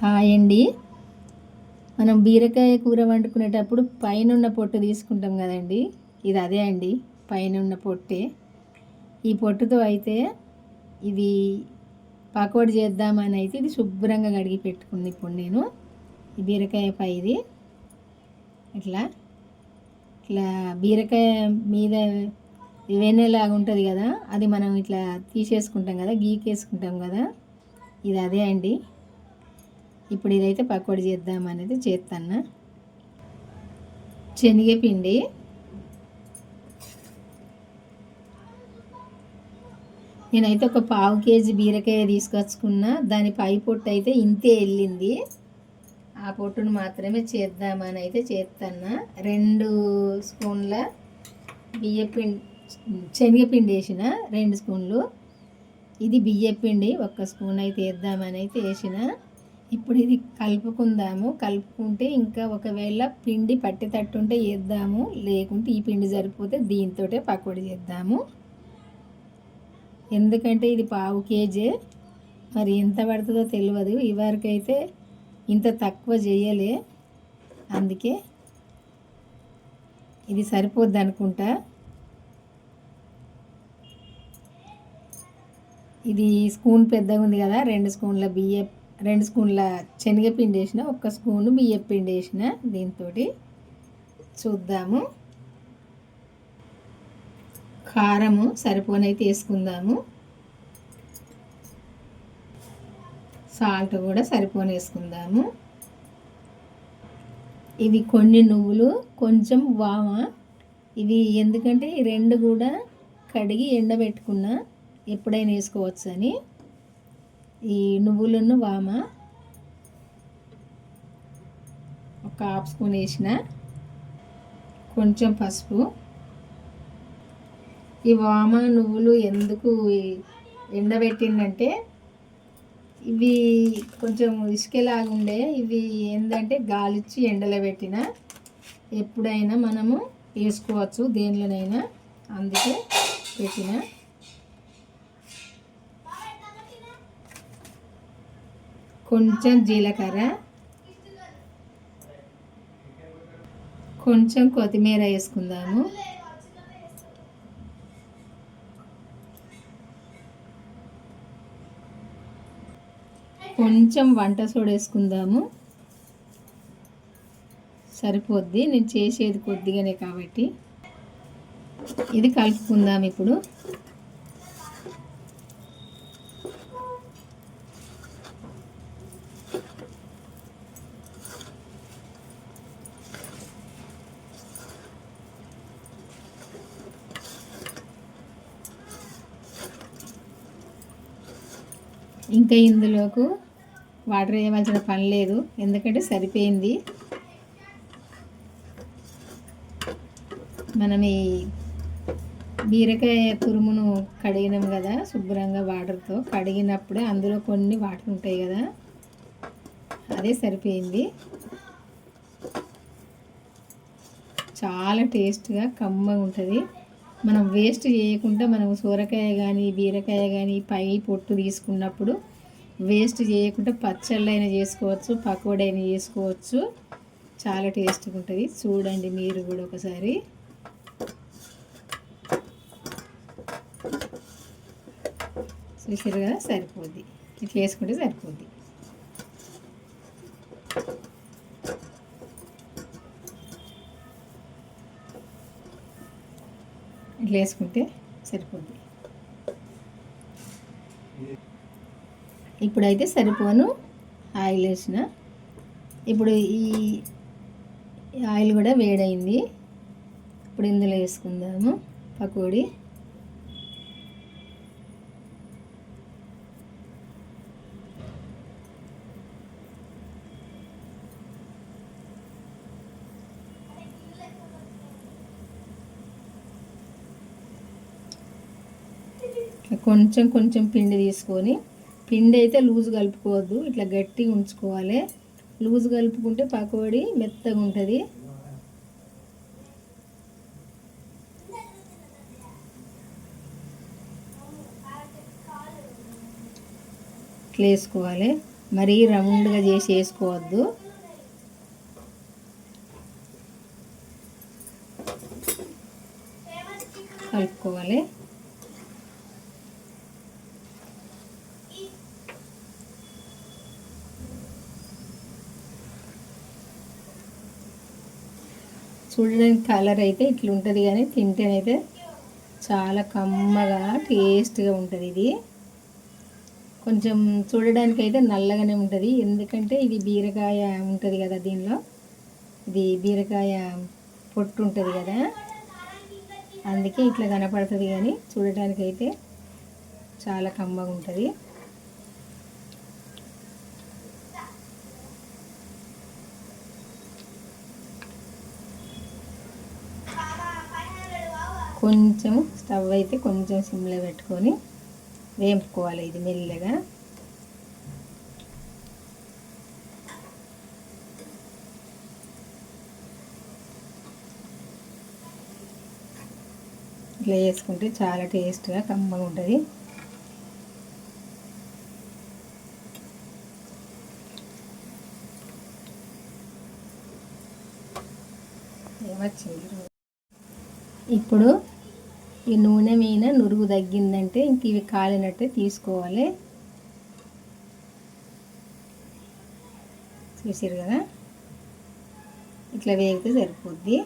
Hi అండి మనం బీరకాయ కూర వండుకునేటప్పుడు పైన ఉన్న పొట్టు తీసుకుంటాం కదండి. ఇది అదే అండి పైన ఉన్న పొట్టే. ఈ పొట్టుతో అయితే ఇది పకోడి చేద్దామని అయితే ఇది శుభ్రంగా కడిగి పెట్టుకుంది ఇప్పుడు నేను. ఈ బీరకాయ పైది ఇట్లా ఇట్లా బీరకాయ మీద వెన్నెలాగా ఉంటుంది కదా అది మనం ఇట్లా తీసేసుకుంటాం కదా గీకేసుకుంటాం కదా. ఇది అదే అండి. ఇప్పుడు ఇదైతే పకోడీ చేద్దాం అనేది చేస్తాను శనగపిండి. నేనైతే ఒక పావు కేజీ బీరకాయ తీసుకొచ్చుకున్నా. దాని పై పొట్టు అయితే ఇంతే వెళ్ళింది ఆ పొట్టును మాత్రమే చేద్దామని అయితే చేస్తాను రెండు స్పూన్ల బియ్యపిండి శనగపిండి వేసిన రెండు స్పూన్లు. ఇది బియ్యపిండి ఒక్క స్పూన్ అయితే వేద్దామని అయితే వేసిన. ఇప్పుడు ఇది కలుపుకుందాము. కలుపుకుంటే ఇంకా ఒకవేళ పిండి పట్టేటట్టుంటే వేద్దాము లేకుంటే ఈ పిండి సరిపోతే దీంతో పకోడీ చేద్దాము. ఎందుకంటే ఇది పావు కేజీ. మరి ఎంత పడుతుందో తెలియదు ఇవరకైతే ఇంత తక్కువ చేయలే. అందుకే ఇది సరిపోద్ది అనుకుంటా ఇది స్పూన్ పెద్దగా ఉంది కదా. రెండు స్పూన్ల బియ్య రెండు స్పూన్ల శనగపిండి వేసిన ఒక్క స్పూను బియ్య పిండి వేసిన దీంతో చూద్దాము. కారము సరిపోనైతే వేసుకుందాము. సాల్ట్ కూడా సరిపోని వేసుకుందాము. ఇవి కొన్ని నువ్వులు కొంచెం వామ. ఇవి ఎందుకంటే రెండు కూడా కడిగి ఎండబెట్టుకున్నా ఎప్పుడైనా వేసుకోవచ్చు అని ఈ నువ్వులను వామ ఒక హాఫ్ స్పూన్ వేసిన. కొంచెం పసుపు. ఈ వామ నువ్వులు ఎందుకు ఎండబెట్టిందంటే ఇవి కొంచెం ఇసుకలాగా ఇవి ఏంటంటే గాలిచ్చి ఎండలో పెట్టిన ఎప్పుడైనా మనము వేసుకోవచ్చు దేనిలోనైనా. అందుకే పెట్టిన. కొంచెం జీలకర్ర కొంచెం కొత్తిమీర వేసుకుందాము. కొంచెం వంట సోడ వేసుకుందాము. సరిపోద్ది నేను చేసేది కొద్దిగానే కాబట్టి. ఇది కలుపుకుందాం ఇప్పుడు. ఇంకా ఇందులోకు వాటర్ వేయవలసిన పని లేదు. ఎందుకంటే సరిపోయింది. మనం ఈ బీరకాయ తురుమును కడిగినాం కదా శుభ్రంగా వాటర్తో కడిగినప్పుడే అందులో కొన్ని వాటర్ ఉంటాయి కదా అదే సరిపోయింది. చాలా టేస్ట్గా కమ్మగా ఉంటుంది. మనం వేస్ట్ చేయకుండా మనం సోరకాయ కానీ బీరకాయ కానీ పై పొట్టు తీసుకున్నప్పుడు వేస్ట్ చేయకుండా పచ్చళ్ళైనా చేసుకోవచ్చు పకోడైనా చేసుకోవచ్చు. చాలా టేస్ట్గా ఉంటుంది. చూడండి మీరు కూడా ఒకసారి. చూసారు కదా సరిపోద్ది. ఇట్లా వేసుకుంటే సరిపోద్ది. ఇట్లా వేసుకుంటే సరిపోద్ది. ఇప్పుడైతే సరిపోను ఆయిల్ వేసిన. ఇప్పుడు ఈ ఆయిల్ కూడా వేడైంది. ఇప్పుడు ఇందులో వేసుకుందాము పకోడీ. కొంచెం కొంచెం పిండి తీసుకొని పిండి అయితే లూజ్ కలుపుకోవద్దు ఇట్లా గట్టిగా ఉంచుకోవాలి. లూజ్ కలుపుకుంటే పకోడీ మెత్తగా ఉంటుంది. ఇట్లా వేసుకోవాలి మరీ రౌండ్గా చేసి వేసుకోవద్దు. కలుపుకోవాలి. చూడడానికి కలర్ అయితే ఇట్లా ఉంటుంది కానీ తింటేనైతే చాలా కమ్మగా టేస్ట్గా ఉంటుంది ఇది. కొంచెం చూడడానికి అయితే నల్లగానే ఉంటుంది. ఎందుకంటే ఇది బీరకాయ ఉంటుంది కదా దీనిలో. ఇది బీరకాయ పొట్టు ఉంటుంది కదా. అందుకే ఇట్లా కనపడుతుంది కానీ చూడడానికి అయితే చాలా కమ్మగా ఉంటుంది. కొంచెం స్టవ్ అయితే కొంచెం సిమ్లో పెట్టుకొని వేపుకోవాలి ఇది మెల్లగా. ఇట్లా వేసుకుంటే చాలా టేస్ట్గా కమ్మగా ఉంటుంది. ఏమొచ్చింది? ఇప్పుడు ఈ నూనె మీద నురుగు తగ్గిందంటే ఇంక ఇవి కాలినట్టే తీసుకోవాలి. చూసారు కదా? ఇట్లా వేగితే సరిపోద్ది.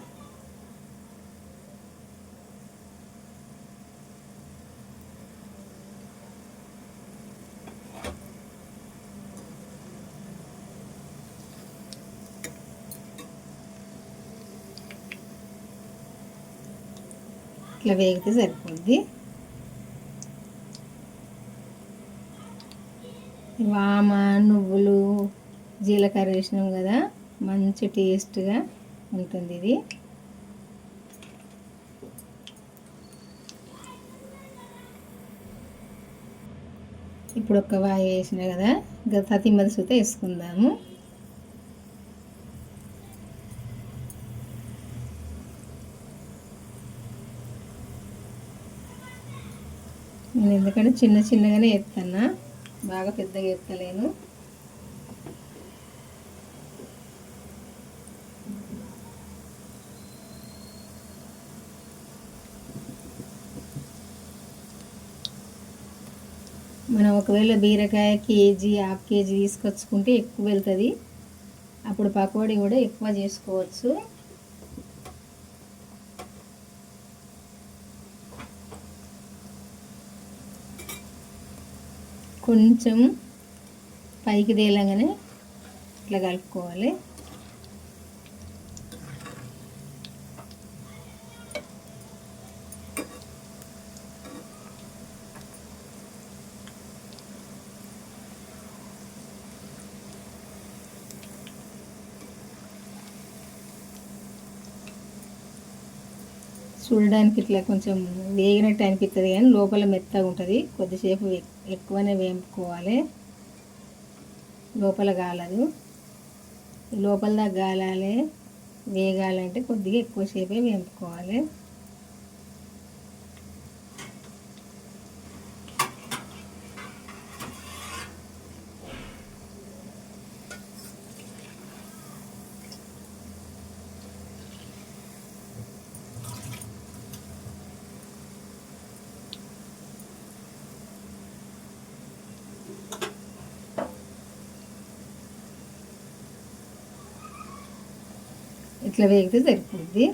ఇట్లా వేగితే సరిపోద్ది. వామ నువ్వులు జీలకర్ర వేసినాం కదా మంచి టేస్ట్గా ఉంటుంది ఇది. ఇప్పుడు ఒక వాయి వేసిన కదా ఇంకా తతిమది సూత వేసుకుందాము నేను ఎందుకంటే చిన్న చిన్నగానే ఎత్తన్నా బాగా పెద్దగా ఎత్తలేను మనం ఒకవేళ బీరకాయ కేజీ హాఫ్ కేజీ తీసుకొచ్చుకుంటే ఎక్కువ వెళ్తుంది. అప్పుడు పకోడీ కూడా ఎక్కువ చేసుకోవచ్చు. కొంచెం పైకి తేలాగానే ఇట్లా కలుపుకోవాలి. చూడడానికి ఇట్లా కొంచెం వేగినట్టు అనిపిస్తుంది కానీ లోపల మెత్తగా ఉంటుంది. కొద్దిసేపు ఎక్కువనే వేపుకోవాలి. లోపల గాలదు. లోపల దాకా గాలాలి వేగాలంటే కొద్దిగా ఎక్కువసేపే వేపుకోవాలి. ఇట్లా వేగితే సరిపోద్ది.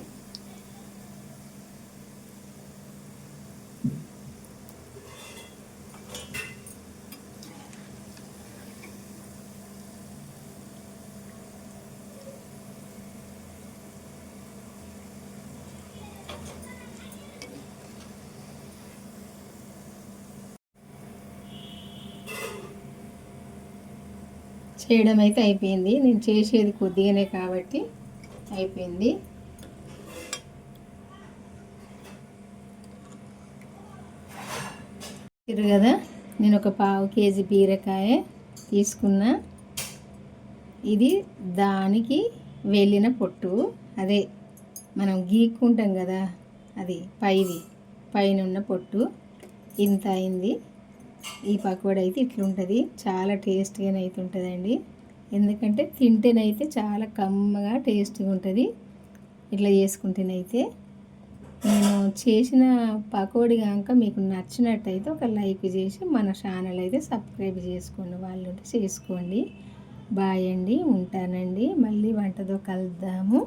చేయడం అయితే అయిపోయింది. నేను చేసేది కొద్దిగానే కాబట్టి అయిపోయింది. కదా? నేను ఒక పావు కేజీ బీరకాయ తీసుకున్నా. ఇది దానికి వెళ్ళిన పొట్టు. అదే మనం గీక్కుంటాం కదా అది పైది పైన ఉన్న పొట్టు. ఇంత అయింది. ఈ పకోడీ అయితే ఇట్లుంటుంది. చాలా టేస్ట్గానే అయితే ఉంటుందండి ఎందుకంటే తింటేనైతే చాలా కమ్మగా టేస్ట్గా ఉంటుంది. ఇట్లా చేసుకుంటేనైతే నేను చేసిన పకోడీ కనుక మీకు నచ్చినట్టయితే ఒక లైక్ చేసి మన ఛానల్ అయితే సబ్స్క్రైబ్ చేసుకోండి. వాళ్ళు ఉంటే చేసుకోండి. బాయ్ అండి. ఉంటానండి. మళ్ళీ వంటతో కలుద్దాము.